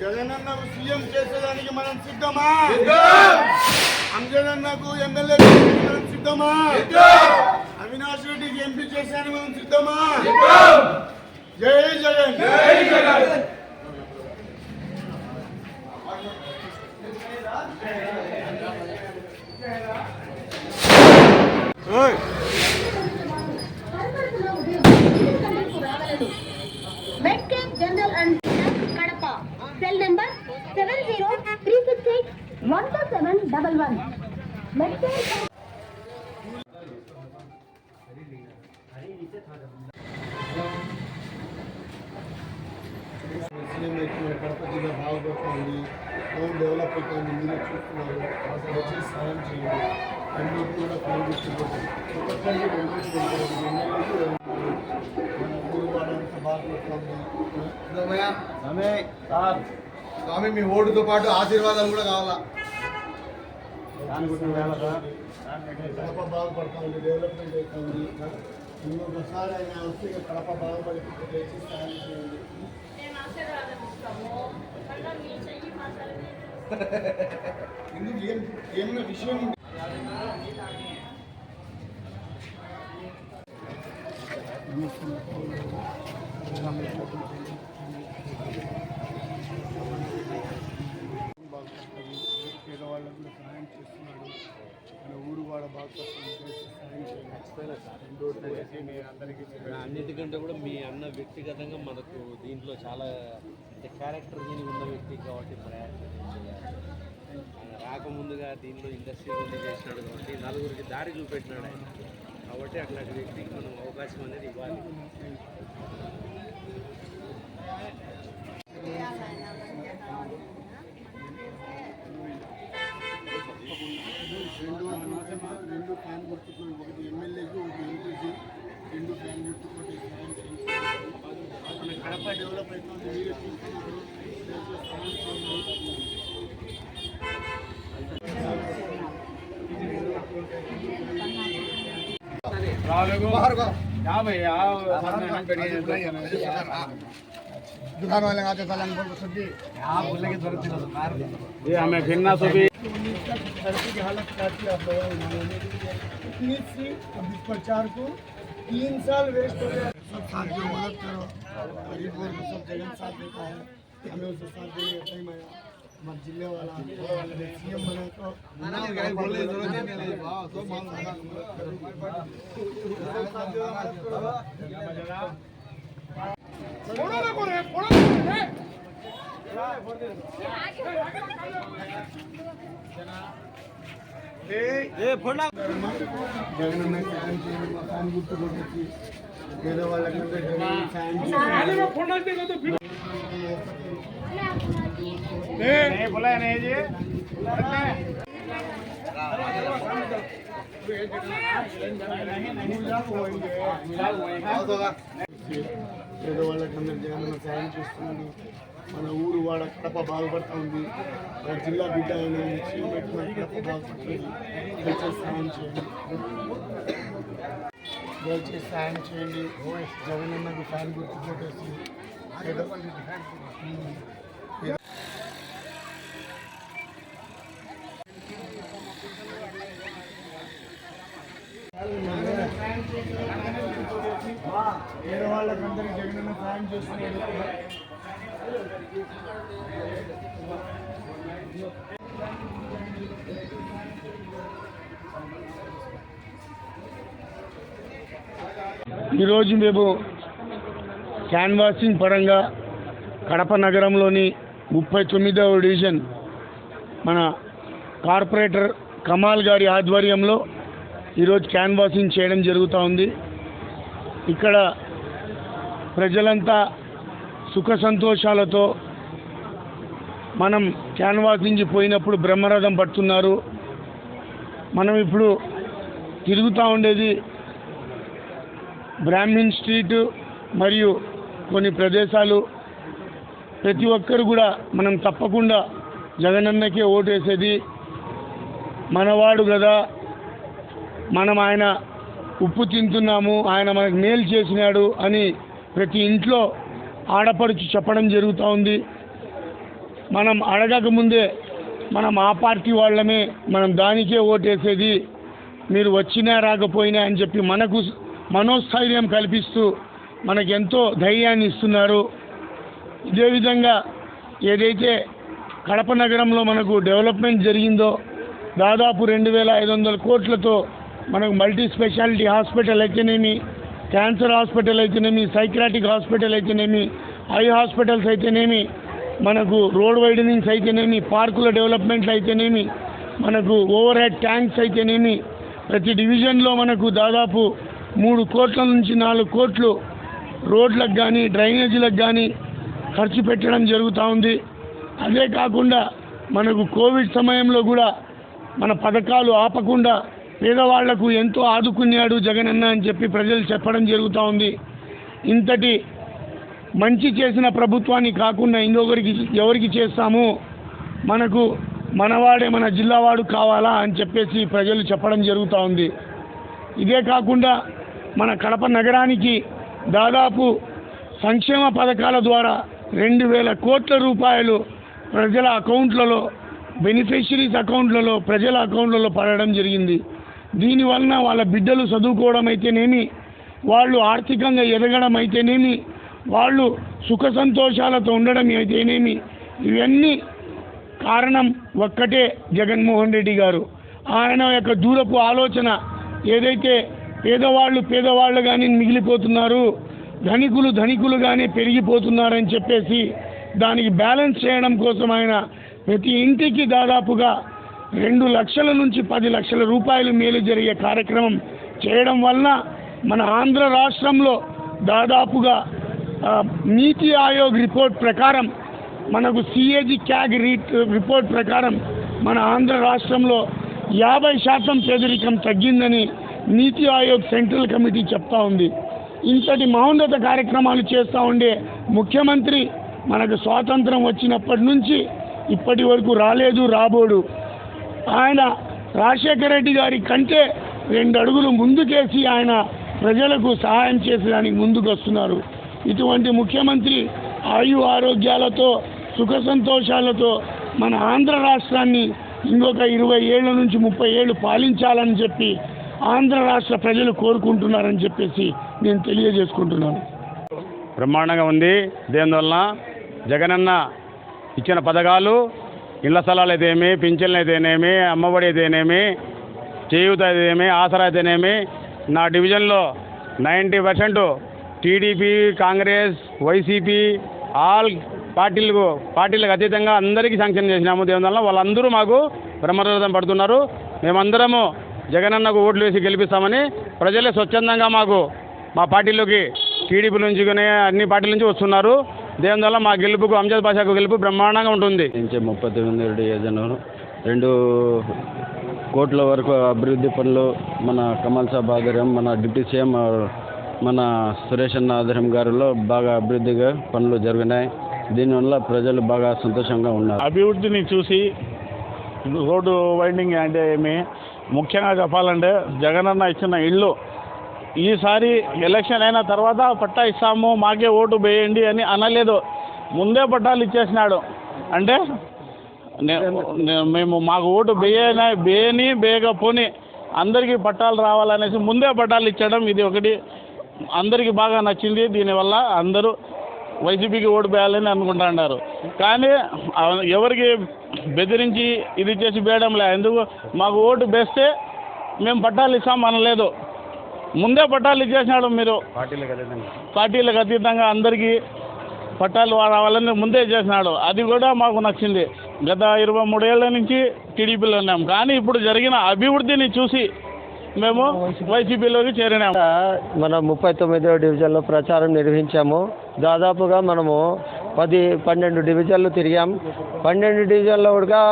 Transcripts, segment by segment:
జగనన్నకు సీఎం చేసేదానికి మనం సిద్ధమా? అంజనన్నకు ఎమ్మెల్యే మనం సిద్ధమా? అవినాష్ రెడ్డికి ఎంపీ చేశాను మనం సిద్ధమా? జై జగన్! జై Jagan! Hey! Seven double one medcare ముస్లిం వ్యక్తుల కడప జిల్లా బాగుపడుతుంది హోమ్ డెవలప్ అవుతుంది మీరు చూస్తున్నారు వచ్చి సాయం చేయండి అన్నిటి కూడా కనిపిస్తుంది ఒక్కొక్కరికి డొనేషన్ ఉంటుంది ఎమ్మెల్యేకి మన ఊరు వాళ్ళంతా బాగుపడుతుంది స్వామి మీ ఓటుతో పాటు ఆశీర్వాదాలు కూడా కావాలా కడప బాగుపడుతుంది డెవలప్మెంట్ అవుతుంది ఇంకొకసారి ఆయన వస్తే ఇక కడప బాగుపడుతుంది దయచేసి సాయం చేయండి. ఎందుకు? ఏం ఏమైనా విషయం ఉంటే బాగుపడుతుంది పేదవాళ్ళకు కూడా సహాయం చేస్తున్నాడు మన ఊరు వాడ బాగుపడుతుంది దయచేసి సహాయం చేయండి అందరికీ అన్నిటికంటే కూడా మీ అన్న వ్యక్తిగతంగా మనకు దీంట్లో చాలా అంటే క్యారెక్టర్ దీని ఉన్న వ్యక్తి కాబట్టి ఆయన రాకముందుగా దీనిలో ఇండస్ట్రీ గురించి చేసినాడు కాబట్టి నలుగురికి దారి చూపెట్టినాడు ఆయన. కాబట్టి అట్లాంటి వ్యక్తికి మనం అవకాశం అనేది ఇవ్వాలి. రెండు రెండు ఫ్యాన్ ఇంకా డెవలప్ అవుతుంది యాభై దుకాణం వాళ్ళకి ఆచే చాలా అనుకుంటుంది हमें फिरना तो भी की हालत काफ़ी आप लोगों ने इतनी सी अब इस प्रचार को तीन साल वेस्ट हो गया। साथ जो मदद करो गरीब वर्ग को सब जगह साथ देता है हमें उससे साथ देने का टाइम आया हमारे जिले वाला सीएम बना तो बोले की जरूरत ही नहीं वाह तो मांग साथ दो, मदद करो। జగనన్న సాయం చేయండి మా సాయం గుర్తు కొట్టేసి పేదవాళ్ళకంటే జగన్ సాయం చేయండి. పేదవాళ్ళకందరూ జగనన్న సాయం చేస్తున్నాడు మన ఊరు వాడ కడప బాగుపడతా ఉంది. మన జిల్లా బిడ్డ పెట్టిన కడప బాగుపడుతుంది. సాయం చేయండి. దయచేసి సాయం చేయండి. జగనన్నకు ఫ్యాన్ గుర్తు కొట్టేసి. ఈరోజు మేము క్యాన్వాసింగ్ పరంగా కడప నగరంలోని ముప్పై తొమ్మిదవ డివిజన్ మన కార్పొరేటర్ కమాల్ గారి ఆధ్వర్యంలో ఈరోజు క్యాన్వాసింగ్ చేయడం జరుగుతూ ఉంది. ఇక్కడ ప్రజలంతా సుఖ సంతోషాలతో మనం క్యాన్వాసింగ్కి పోయినప్పుడు బ్రహ్మరథం పడుతున్నారు. మనం ఇప్పుడు తిరుగుతూ ఉండేది బ్రాహ్మిన్ స్ట్రీట్ మరియు కొన్ని ప్రదేశాలు ప్రతి ఒక్కరు కూడా మనం తప్పకుండా జగనన్నకే ఓటేసేది. మనవాడు కదా. మనం ఆయన ఉప్పు తింటున్నాము ఆయన మనకు మేలు చేసినాడు అని ప్రతి ఇంట్లో ఆడపడుచు చెప్పడం జరుగుతూ ఉంది. మనం అడగక ముందే మనం ఆ పార్టీ వాళ్ళమే మనం దానికే ఓటేసేది. మీరు వచ్చినా రాకపోయినా అని చెప్పి మనకు మనోస్థైర్యం కల్పిస్తూ మనకెంతో ధైర్యాన్ని ఇస్తున్నారు. ఇదే విధంగా ఏదైతే కడప నగరంలో మనకు డెవలప్మెంట్ జరిగిందో దాదాపు రెండు వేల ఐదు వందల కోట్లతో మనకు మల్టీ స్పెషాలిటీ హాస్పిటల్ అయితేనేమి క్యాన్సర్ హాస్పిటల్ అయితేనేమి సైక్రాటిక్ హాస్పిటల్ అయితేనేమి ఐ హాస్పిటల్స్ అయితేనేమి మనకు రోడ్ వైడనింగ్స్ అయితేనేమి పార్కుల డెవలప్మెంట్లు అయితేనేమి మనకు ఓవర్ హెడ్ ట్యాంక్స్ అయితేనేమి ప్రతి డివిజన్లో మనకు దాదాపు మూడు కోట్ల నుంచి నాలుగు కోట్లు రోడ్లకు కానీ డ్రైనేజీలకు కానీ ఖర్చు పెట్టడం జరుగుతూ ఉంది. అదే కాకుండా మనకు కోవిడ్ సమయంలో కూడా మన పథకాలు ఆపకుండా పేదవాళ్ళకు ఎంతో ఆదుకున్నాడు జగనన్న అని చెప్పి ప్రజలు చెప్పడం జరుగుతూ ఉంది. ఇంతటి మంచి చేసిన ప్రభుత్వాన్ని కాకుండా ఇంకొకరికి ఎవరికి చేస్తాము? మనకు మనవాడే మన జిల్లావాడు కావాలా అని చెప్పేసి ప్రజలు చెప్పడం జరుగుతూ ఉంది. ఇదే కాకుండా మన కడప నగరానికి దాదాపు సంక్షేమ పథకాల ద్వారా రెండు వేల కోట్ల రూపాయలు ప్రజల అకౌంట్లలో బెనిఫిషరీస్ అకౌంట్లలో ప్రజల అకౌంట్లలో పడడం జరిగింది. దీనివలన వాళ్ళ బిడ్డలు చదువుకోవడం అయితేనేమి వాళ్ళు ఆర్థికంగా ఎదగడం అయితేనేమి వాళ్ళు సుఖ సంతోషాలతో ఉండడం అయితేనేమి ఇవన్నీ కారణం ఒక్కటే జగన్మోహన్ రెడ్డి గారు. ఆయన యొక్క దూరపు ఆలోచన ఏదైతే పేదవాళ్ళు పేదవాళ్ళు కానీ మిగిలిపోతున్నారు. ధనికులు ధనికులుగానే పెరిగిపోతున్నారని చెప్పేసి దానికి బ్యాలెన్స్ చేయడం కోసం ఆయన ప్రతి ఇంటికి దాదాపుగా రెండు లక్షల నుంచి పది లక్షల రూపాయలు మేలు జరిగే కార్యక్రమం చేయడం వలన మన ఆంధ్ర రాష్ట్రంలో దాదాపుగా నీతి ఆయోగ్ రిపోర్ట్ ప్రకారం మనకు సిఏజీ క్యాగ్ రీట్ రిపోర్ట్ ప్రకారం మన ఆంధ్ర రాష్ట్రంలో యాభై శాతం పేదరికం తగ్గిందని నీతి ఆయోగ్ సెంట్రల్ కమిటీ చెప్తా ఉంది. ఇంతటి మహోన్నత కార్యక్రమాలు చేస్తూ ఉండే ముఖ్యమంత్రి మనకు స్వాతంత్రం వచ్చినప్పటి నుంచి ఇప్పటి వరకు రాలేదు రాబోడు. ఆయన రాజశేఖర రెడ్డి గారి కంటే రెండు అడుగులు ముందుకేసి ఆయన ప్రజలకు సహాయం చేసేదానికి ముందుకు వస్తున్నారు ఇటువంటి ముఖ్యమంత్రి ఆయు ఆరోగ్యాలతో సుఖ సంతోషాలతో మన ఆంధ్ర రాష్ట్రాన్ని ఇంకొక ఇరవై ఏళ్ళ నుంచి ముప్పై ఏళ్ళు పాలించాలని చెప్పి ఆంధ్ర రాష్ట్ర ప్రజలు కోరుకుంటున్నారని చెప్పేసి నేను తెలియజేసుకుంటున్నాను. బ్రహ్మాండంగా ఉంది. దేనివల్ల జగనన్న ఇచ్చిన పథకాలు ఇళ్ళ స్థలాలు అయితేనేమి పింఛన్లు అయితేనేమి అమ్మఒడి అయితేనేమి చేయూత అయితేనేమి ఆసరా అయితేనేమి నా డివిజన్లో ninety percent TDP Congress YCP all పార్టీలకు పార్టీలకు అతీతంగా అందరికీ శాంక్షన్ చేసినాము. దేవుని వల్ల వాళ్ళందరూ మాకు బ్రహ్మరథం పడుతున్నారు. మేమందరము జగనన్నకు ఓట్లు వేసి గెలిపిస్తామని ప్రజలే స్వచ్ఛందంగా మాకు మా పార్టీలోకి టీడీపీ నుంచి కానీ అన్ని పార్టీల నుంచి వస్తున్నారు. దేని వల్ల మా గెలుపుకు అంజద్ భాషకు గెలుపు బ్రహ్మాండంగా ఉంటుంది. నుంచి ముప్పై తొమ్మిది డివిజన్ రెండు కోట్ల వరకు అభివృద్ధి పనులు మన కమల్ సాబ్ ఆధ్వర్యం మన డిప్యూటీ సీఎం మన సురేష్ అన్న ఆధ్వర్యం గారిలో బాగా అభివృద్ధిగా పనులు జరిగినాయి. దీనివల్ల ప్రజలు బాగా సంతోషంగా ఉన్నారు. అభివృద్ధిని చూసి రోడ్డు వైండింగ్ అంటే ఏమి? ముఖ్యంగా చెప్పాలంటే జగనన్న ఇచ్చిన ఇల్లు ఈసారి ఎలక్షన్ అయిన తర్వాత పట్టా ఇస్తాము మాకే ఓటు వేయండి అని అనలేదు. ముందే పట్టాలు ఇచ్చేసినాడు. అంటే మేము మాకు ఓటు వేయన వేయని బేయకపోని అందరికీ పట్టాలు రావాలనేసి ముందే పట్టాలు ఇచ్చడం ఇది ఒకటి. అందరికీ బాగా నచ్చింది. దీనివల్ల అందరూ వైసీపీకి ఓటు వేయాలని అనుకుంటున్నారు కానీ ఆ- ఎవరికి బెదిరించి ఇది చేసి వేయడం లే ఎందుకు? మాకు ఓటు వేస్తే మేము పట్టాలు ఇస్తాం అనలేదు. ముందే పట్టాలు ఇచ్చేసినాడు మీరు. పార్టీలకు అతీతంగా. అందరికీ పట్టాలు రావాలని ముందే చేసినాడు. అది కూడా మాకు నచ్చింది. గత ఇరవై మూడేళ్ళ నుంచి టీడీపీలో ఉన్నాం. కానీ ఇప్పుడు జరిగిన అభివృద్ధిని చూసి మేము వైసీపీలోకి చేరినాము మన ముప్పై తొమ్మిదవ డివిజన్లో ప్రచారం నిర్వహించాము. దాదాపుగా మనము పది పన్నెండు డివిజన్లు తిరిగాం. పన్నెండు డివిజన్లో కూడా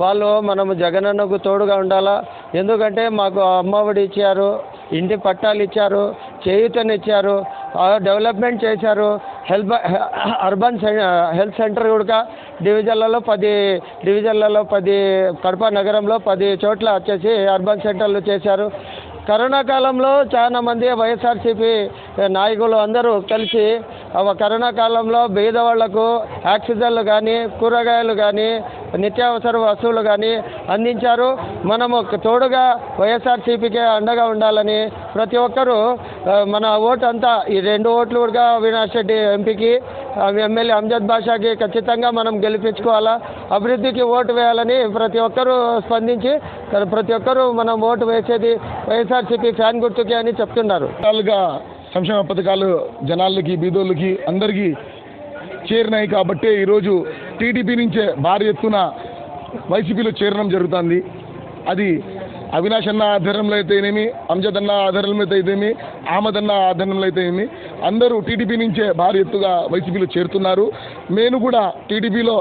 వాళ్ళు మనము జగనన్నకు తోడుగా ఉండాలా? ఎందుకంటే మాకు అమ్మఒడి ఇచ్చారు ఇంటి పట్టాలు ఇచ్చారు చేయూతనిచ్చారు ఇచ్చారు డెవలప్మెంట్ చేశారు. హెల్ప్ అర్బన్ హెల్త్ సెంటర్ కూడా డివిజన్లలో పది డివిజన్లలో పది కడప నగరంలో పది చోట్ల వచ్చేసి అర్బన్ సెంటర్లు చేశారు. కరోనా కాలంలో చాలా మంది వైఎస్ఆర్సీపీ నాయకులు అందరూ కలిసి కరోనా కాలంలో బీద వాళ్ళకు ఆక్సిజన్లు కానీ కూరగాయలు కానీ నిత్యావసర వస్తువులు కానీ అందించారు. మనము తోడుగా వైఎస్ఆర్సీపీకి అండగా ఉండాలని ప్రతి ఒక్కరూ మన ఓటు అంతా ఈ రెండు ఓట్లు కూడా అవినాష్ రెడ్డి ఎంపీకి ఎమ్మెల్యే అంజద్ బాషాకి ఖచ్చితంగా మనం గెలిపించుకోవాలా. అభివృద్ధికి ఓటు వేయాలని ప్రతి ఒక్కరూ స్పందించి ప్రతి ఒక్కరూ మనం ఓటు వేసేది వైఎస్ఆర్సీపీ ఫ్యాన్ గుర్తుకే అని చెప్తున్నారు. సంక్షేమ పథకాలు జనాలకి బీదోళ్ళకి అందరికీ చేరినాయి కాబట్టే ఈరోజు టీడీపీ నుంచే భారీ ఎత్తున వైసీపీలో చేరడం జరుగుతుంది. అది అవినాష్ అన్న ఆధ్వర్యంలో అయితేనేమి అంజద్ అన్న ఆధ్వర్యంలో అయితేనేమి ఆమద్ అన్న ఆధ్వర్యంలో అయితేనేమి అందరూ టీడీపీ నుంచే భారీ ఎత్తుగా వైసీపీలో చేరుతున్నారు. నేను కూడా టీడీపీలో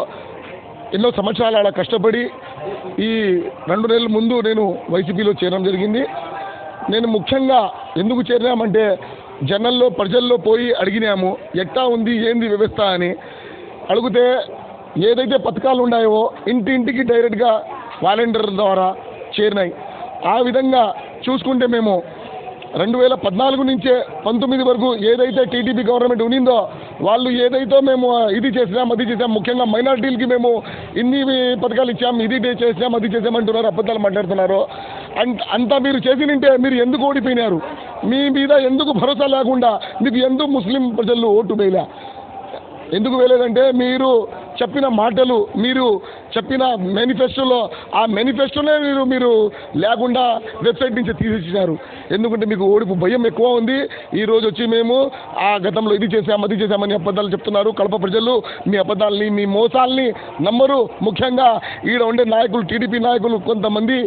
ఎన్నో సంవత్సరాలు అలా కష్టపడి ఈ రెండు నెలల ముందు నేను వైసీపీలో చేరడం జరిగింది. నేను ముఖ్యంగా ఎందుకు చేరినామంటే జనంలో ప్రజల్లో పోయి అడిగినాము ఎట్టా ఉంది ఏంది వ్యవస్థ అని అడిగితే ఏదైతే పథకాలు ఉన్నాయో ఇంటి ఇంటికి డైరెక్ట్గా వాలంటీర్ ద్వారా చేరినాయి. ఆ విధంగా చూసుకుంటే మేము రెండు వేల పద్నాలుగు నుంచే పంతొమ్మిది వరకు ఏదైతే టీడీపీ గవర్నమెంట్ ఉన్నిందో వాళ్ళు ఏదైతే మేము ఇది చేసినాం అది చేసాం ముఖ్యంగా మైనార్టీలకి మేము ఇన్ని పథకాలు ఇచ్చాం ఇది చేసినాం అది చేసామంటున్నారు అబద్ధాలు మాట్లాడుతున్నారు. అంత అంతా మీరు చేసినంటే మీరు ఎందుకు ఓడిపోయినారు? మీ మీద ఎందుకు భరోసా లేకుండా మీకు ఎందుకు ముస్లిం ప్రజలు ఓటు వేయలే? ఎందుకు వేయలేదంటే మీరు చెప్పిన మాటలు మీరు చెప్పిన మేనిఫెస్టోలో ఆ మేనిఫెస్టోనే మీరు మీరు లేకుండా వెబ్సైట్ నుంచి తీసిచ్చినారు ఎందుకంటే మీకు ఓడిపు భయం ఎక్కువ ఉంది. ఈ రోజు వచ్చి మేము ఆ గతంలో ఇది చేసాం అది చేసామని అబద్ధాలు చెప్తున్నారు. కడప ప్రజలు మీ అబద్ధాలని మీ మోసాలని నమ్మరు. ముఖ్యంగా ఈడ ఉండే నాయకులు టీడీపీ నాయకులు కొంతమంది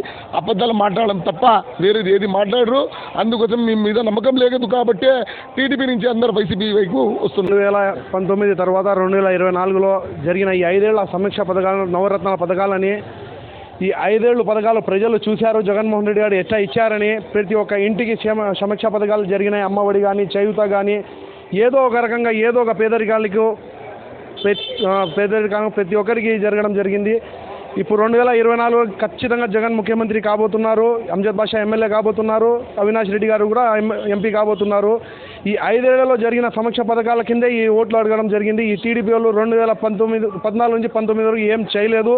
అబద్ధాలు మాట్లాడడం తప్ప వేరేది ఏది మాట్లాడరు. అందుకోసం మీ మీద నమ్మకం లేదు కాబట్టి టీడీపీ నుంచి అందరు వైసీపీ వైపు వస్తున్నారు. రెండు వేల పంతొమ్మిది తర్వాత రెండు వేల ఇరవై నాలుగులో జరిగిన ఈ ఐదేళ్ళ సమీక్ష పథకాలు నవరత్నాల పథకాలని ఈ ఐదేళ్ళు పథకాలు ప్రజలు చూశారు. జగన్మోహన్ రెడ్డి గారు ఎట్లా ఇచ్చారని ప్రతి ఒక్క ఇంటికి క్షేమ సమీక్ష పథకాలు జరిగినాయి. అమ్మఒడి కానీ చేయుత కానీ ఏదో ఒక రకంగా ఏదో ఒక పేదరికాలకు పేదరికాలకు ప్రతి ఒక్కరికి జరగడం జరిగింది. ఇప్పుడు రెండు వేల ఇరవై నాలుగు ఖచ్చితంగా జగన్ ముఖ్యమంత్రి కాబోతున్నారు అంజద్ బాషా ఎమ్మెల్యే కాబోతున్నారు అవినాష్ రెడ్డి గారు కూడా ఎంపీ కాబోతున్నారు. ఈ ఐదేళ్ళలో జరిగిన సమీక్ష పథకాల కిందే ఈ ఓట్లు అడగడం జరిగింది. ఈ టీడీపీ వాళ్ళు రెండు వేల పంతొమ్మిది పద్నాలుగు నుంచి పంతొమ్మిది వరకు ఏం చేయలేదు.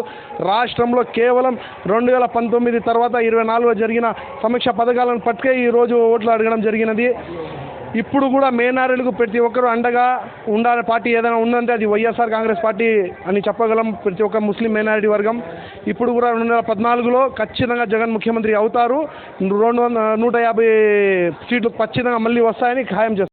రాష్ట్రంలో కేవలం రెండు వేల పంతొమ్మిది తర్వాత ఇరవై నాలుగులో జరిగిన సమీక్ష పథకాలను పట్టుకే ఈ రోజు ఓట్లు అడగడం జరిగినది. ఇప్పుడు కూడా మేనారులకు ప్రతి ఒక్కరూ అండగా ఉండాలి. పార్టీ ఏదైనా ఉందంటే అది వైఎస్ఆర్ కాంగ్రెస్ పార్టీ అని చెప్పగలం. ప్రతి ఒక్క ముస్లిం మైనారిటీ వర్గం. ఇప్పుడు కూడా రెండు వేల పద్నాలుగులో ఖచ్చితంగా జగన్ ముఖ్యమంత్రి అవుతారు. రెండు వందల నూట యాభై సీట్లు ఖచ్చితంగా మళ్ళీ వస్తాయని ఖాయం చేస్తారు